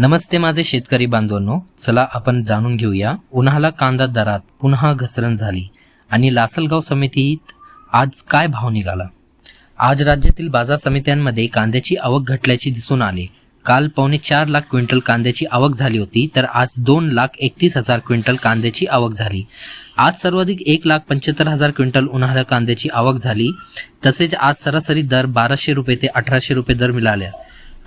नमस्ते माझे शेतकरी बांधवांनो चला आपण जाणून घेऊया. उन्हाला कांदा दरात पुन्हा घसरण झाली आणि लासलगाव समितीत आज काय भाव निघाला? आज राज्यातील बाजार समित्यांमध्ये कांद्याची आवक घटल्याची दिसून आले. काल पावणे चार लाख क्विंटल कांद्याची आवक झाली होती तर आज दोन लाख एकतीस हजार क्विंटल कांद्याची आवक झाली. आज सर्वाधिक एक लाख पंच्याहत्तर हजार क्विंटल उन्हाळ्या कांद्याची आवक झाली. तसेच आज सरासरी दर बाराशे रुपये ते अठराशे रुपये दर मिळाल्या.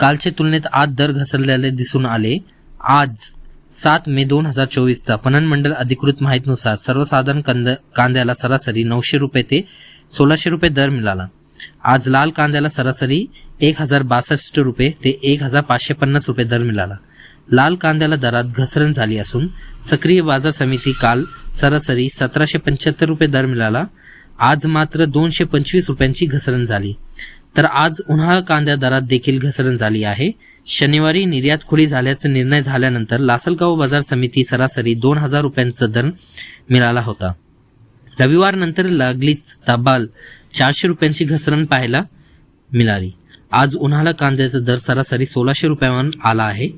कालच्या तुलनेत आज दर घसरलेले दिसून आले. आज सात मे दोन हजार चोवीसचा पणन मंडळ अधिकृत माहितीनुसार सर्वसाधारण कांद कांद्याला सरासरी नऊशे रुपये ते सोळाशे रुपये दर मिळाला. आज लाल कांद्याला सरासरी एक हजार बासष्ट रुपये ते एक हजार पाचशे पन्नास रुपये दर मिळाला. लाल कांद्याला दरात घसरण झाली असून सक्रिय बाजार समिती काल सरासरी सतराशे पंच्याहत्तर रुपये दर मिळाला. आज मात्र दोनशे पंचवीस रुपयांची घसरण झाली. तर आज उन्हाळा कांद्या दरात देखील घसरण झाली आहे. शनिवारी निर्यात खुली झाल्याचा निर्णय झाल्यानंतर लासलगाव बाजार समिती सरासरी दोन हजार रुपयांचा दर मिळाला होता. रविवार नंतर लागलीच तब्बाल चारशे रुपयांची घसरण पाहायला मिळाली. आज उन्हाळा कांद्याचा दर सरासरी सोळाशे रुपयावर आला आहे.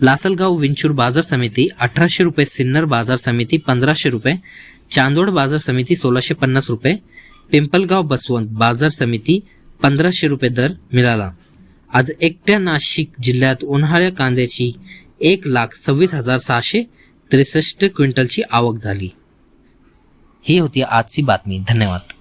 लासलगाव विंचूर बाजार समिती अठराशे रुपये सिन्नर बाजार समिती पंधराशे रुपये चांदोड बाजार समिती सोळाशे पन्नास रुपये पिंपलगाव बसवंत बाजार समिती पंधराशे रुपये दर मिळाला. आज एकट्या नाशिक जिल्ह्यात उन्हाळ्या कांद्याची एक लाख सव्वीस हजार सहाशे त्रेसष्ट क्विंटलची आवक झाली. ही होती आजची बातमी. धन्यवाद.